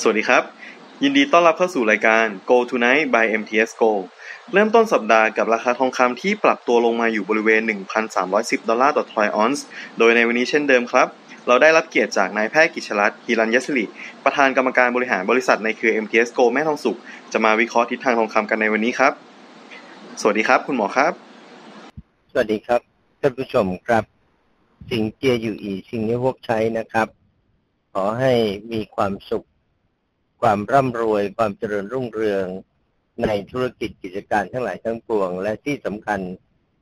สวัสดีครับ ยินดีต้อนรับเข้าสู่รายการ Go Tonight by MTS Go เริ่มต้นสัปดาห์กับราคาทองคำที่ปรับตัวลงมาอยู่บริเวณ 1,310 ดอลลาร์ต่อทรอยออนซ์ โดยในวันนี้เช่นเดิมครับ เราได้รับเกียรติจากนายแพทย์กิจรัตน์ฮิรัญยศิริ ประธานกรรมการบริหารบริษัทในเครือ MTS Go แม่ทองสุข จะมาวิเคราะห์ทิศทางทองคำกันในวันนี้ครับ สวัสดีครับ คุณหมอครับ สวัสดีครับท่านผู้ชมครับสิ่งเจียอยู่อีสิ่งนี้พวกใช้นะครับ ขอให้มีความสุข ความร่ำรวย ความเจริญรุ่งเรืองในธุรกิจกิจการทั้งหลายทั้งปวง และที่สำคัญ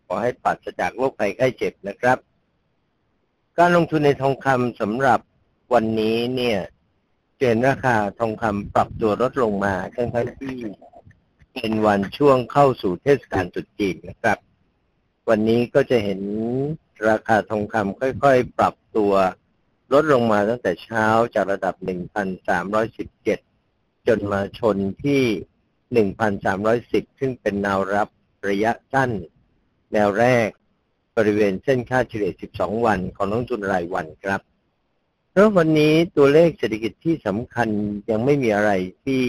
ขอให้ปราศจากโรคภัยไข้เจ็บนะครับ การลงทุนในทองคำสำหรับวันนี้เนี่ยเจนราคาทองคำปรับตัวลดลงมาทั้งทั้งที่เป็นวันช่วงเข้าสู่เทศกาลตรุษจีนนะครับ วันนี้ก็จะเห็นราคาทองคำค่อยๆ ปรับตัวลดลงมาตั้งแต่เช้าจากระดับ 1,317 จนมาชนที่ 1,310 ซึ่งเป็นแนวรับระยะสั้น แนวแรกบริเวณเส้นค่าเฉลี่ย 12 วันของนักลงทุนรายวันครับ เพราะวันนี้ตัวเลขเศรษฐกิจที่สำคัญยังไม่มีอะไรที่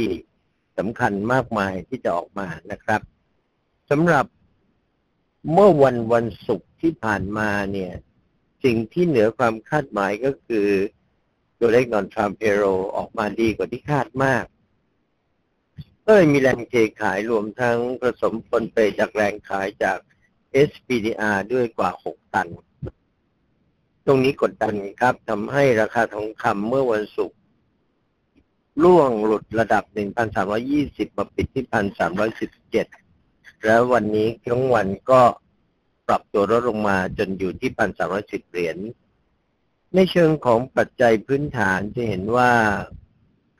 สำคัญมากมายที่จะออกมานะครับสำหรับเมื่อวันวันศุกร์ที่ผ่านมาเนี่ย สิ่งที่เหนือความคาดหมายก็คือ ตัวเลขนอนทรัมเพโรออกมาดีกว่าที่คาดมาก ก็เลยมีแรงเทขายรวมทั้งผสมปนเปจากแรงขายจาก SPDR ด้วยกว่า 6 ตัน ตรงนี้กดดันครับทำให้ราคาทองคำเมื่อวันศุกร์ล่วงหลุดระดับ 1,320 มาปิดที่ 1,317 แล้ววันนี้ทั้งวันก็ปรับตัวลดลงมาจนอยู่ที่ 1,310 เหรียญ ในเชิงของปัจจัยพื้นฐานจะเห็นว่า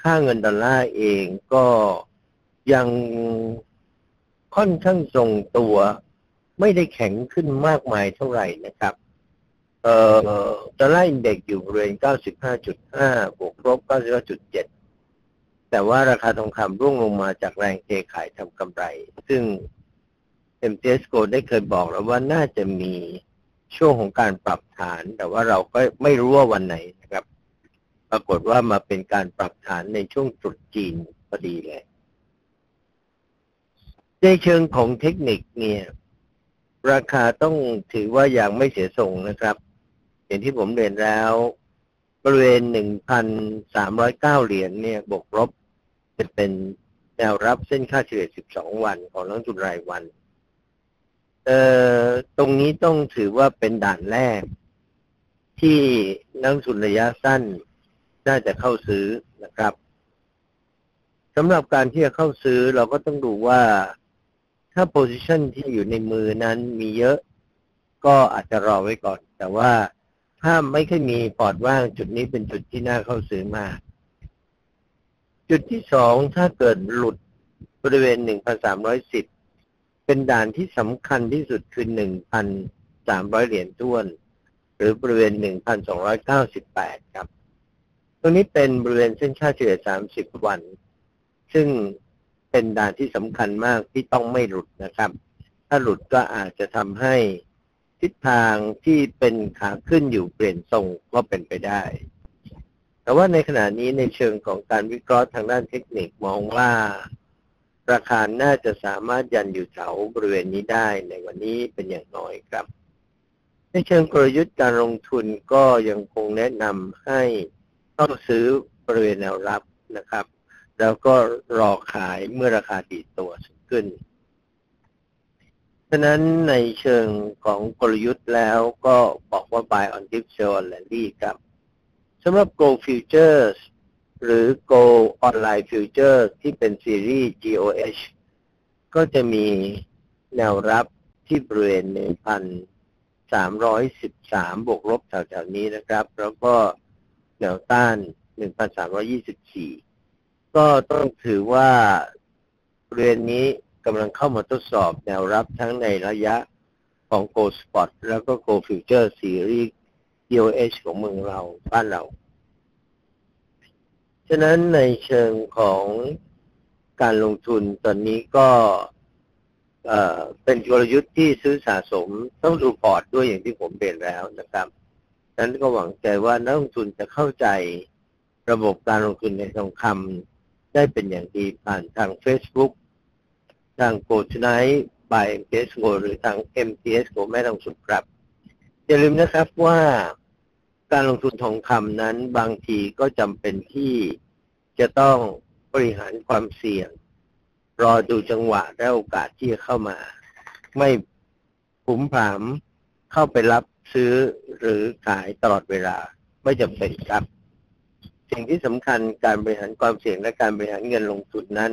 ค่าเงินดอลลาร์เองก็ ยังค่อนข้างทรงตัว ไม่ได้แข็งขึ้นมากมายเท่าไหร่นะครับ เอ่อดอลลาร์อินเด็กอยู่บริเวณ 95.5 บวกลบ99.7แต่ว่าราคาทองคำร่วงลงมาจากแรงเทขายทำกำไร ซึ่ง MTS Go ได้เคยบอกแล้วว่าน่าจะมีช่วงของการปรับฐาน แต่ว่าเราก็ไม่รู้ว่าวันไหนนะครับ ปรากฏว่ามาเป็นการปรับฐานในช่วงตรุษจีนพอดีเลย ในเชิงของเทคนิคเนี่ย ราคาต้องถือว่ายังไม่เสียทรงนะครับ อย่างที่ผมเรียนแล้ว บริเวณ 1,309 เหรียญเนี่ย บวกลบจะเป็นแนวรับเส้นค่าเฉลี่ย 12 วันของนักทุนรายวัน เอ่อตรงนี้ต้องถือว่าเป็นด่านแรก ที่นักทุนระยะสั้น น่าจะเข้าซื้อนะครับสำหรับการที่จะเข้าซื้อเราก็ต้องดูว่า ถ้าโพซิชันที่อยู่ในมือนั้นมีเยอะ ก็อาจจะรอไว้ก่อน แต่ว่าถ้าไม่ค่อยมีพอร์ตว่างจุดนี้เป็นจุดที่น่าเข้าซื้อมาก จุดที่สองถ้าเกิดหลุดบริเวณ 1,310 เป็นด่านที่สำคัญที่สุดคือ 1,300 เหรียญท้วน หรือบริเวณ 1,298 ครับ ตรงนี้เป็นบริเวณเส้นค่าเฉลี่ย 30 วัน ซึ่ง เป็นด่านที่สำคัญมากที่ต้องไม่หลุดนะครับ ถ้าหลุดก็อาจจะทำให้ทิศทางที่เป็นขาขึ้นอยู่เปลี่ยนทรงก็เป็นไปได้ แต่ว่าในขณะนี้ในเชิงของการวิเคราะห์ทางด้านเทคนิคมองว่าราคาน่าจะสามารถยันอยู่แถวบริเวณนี้ได้ในวันนี้เป็นอย่างน้อยครับ ในเชิงกลยุทธ์การลงทุนก็ยังคงแนะนำให้ต้องซื้อบริเวณแนวรับนะครับ แล้วก็รอขายเมื่อราคาดีตัวสูงขึ้นฉะนั้นในเชิงของกลยุทธ์แล้วก็บอกว่า buy on dip sell on rally ครับสำหรับ Go Futures หรือ Go Online Futures ที่เป็นซีรีส์ GOH ก็จะมีแนวรับที่บริเวณ1,313 บวกลบแถวๆนี้นะครับ แล้วก็แนวต้าน 1,324 ก็ต้องถือว่าบริเวณนี้กำลังเข้ามาทดสอบแนวรับทั้งในระยะของ Go Spot แล้วก็ Go Future Series GOH ของเมืองเราบ้านเรา ฉะนั้นในเชิงของการลงทุนตอนนี้ก็เเป็นกลยุทธ์ที่ซื้อสะสมต้องดูพอร์ตด้วยอย่างที่ผมเรียนแล้วนะครับฉะนั้นก็หวังใจว่านักลงทุนจะเข้าใจระบบการลงทุนในทองคำ ได้เป็นอย่างดีผ่านทาง Facebook ทาง Go Tonight by MTS Go หรือทาง MTS Go แม่ทองสุขครับ อย่าลืมนะครับว่าการลงทุนทองคำนั้นบางทีก็จำเป็นที่จะต้องบริหารความเสี่ยง รอดูจังหวะและโอกาสที่จะเข้ามา ไม่ผุมผามเข้าไปรับซื้อหรือขายตลอดเวลาไม่จำเป็นครับ สิ่งที่สำคัญการบริหารความเสี่ยงและการบริหารเงินลงทุนนั้น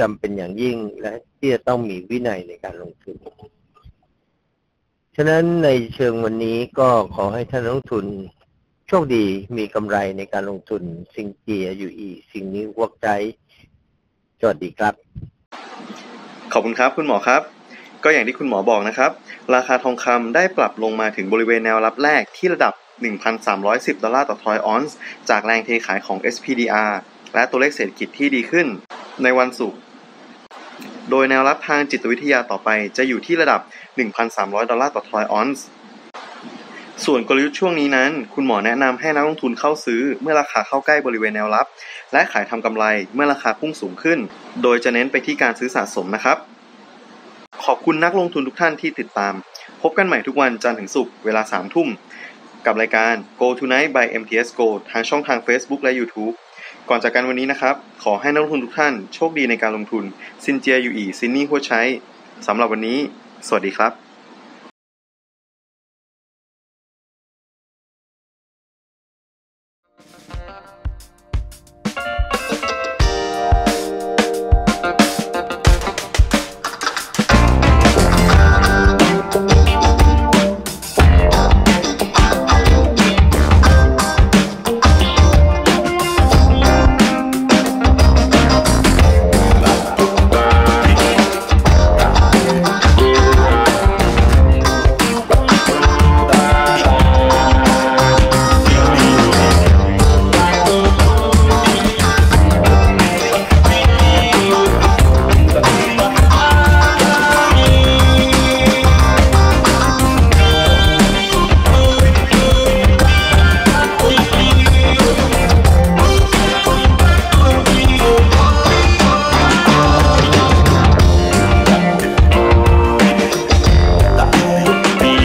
จำเป็นอย่างยิ่งและที่จะต้องมีวินัยในการลงทุน ฉะนั้นในเชิงวันนี้ก็ขอให้ท่านนักลงทุนโชคดีมีกำไรในการลงทุน สิ่งเกียอยู่อีสิ่งนี้วกใจสวัสดีครับ ขอบคุณครับคุณหมอครับ ก็อย่างที่คุณหมอบอกนะครับ ราคาทองคำได้ปรับลงมาถึงบริเวณแนวรับแรกที่ระดับ 1,310 ดอลลาร์ต่อทอยออนซ์จากแรงเทขายของ SPDR และตัวเลขเศรษฐกิจที่ดีขึ้นในวันศุกร์ โดยแนวรับทางจิตวิทยาต่อไปจะอยู่ที่ระดับ 1,300 ดอลลาร์ต่อทอยออนซ์ ส่วนกลยุทธ์ช่วงนี้นั้น คุณหมอแนะนำให้นักลงทุนเข้าซื้อเมื่อราคาเข้าใกล้บริเวณแนวรับ และขายทำกำไรเมื่อราคาพุ่งสูงขึ้น โดยจะเน้นไปที่การซื้อสะสมนะครับ ขอบคุณนักลงทุนทุกท่านที่ติดตาม พบกันใหม่ทุกวันจันทร์ถึงศุกร์เวลา3ทุ่ม กับรายการ Go Tonight by MTS Go ทางช่องทาง Facebook และ YouTube ก่อนจากกันวันนี้นะครับ ขอให้นักลงทุนทุกท่านโชคดีในการลงทุนซินเจียอยู่อีซินนี่หัวใช้สำหรับวันนี้ สวัสดีครับ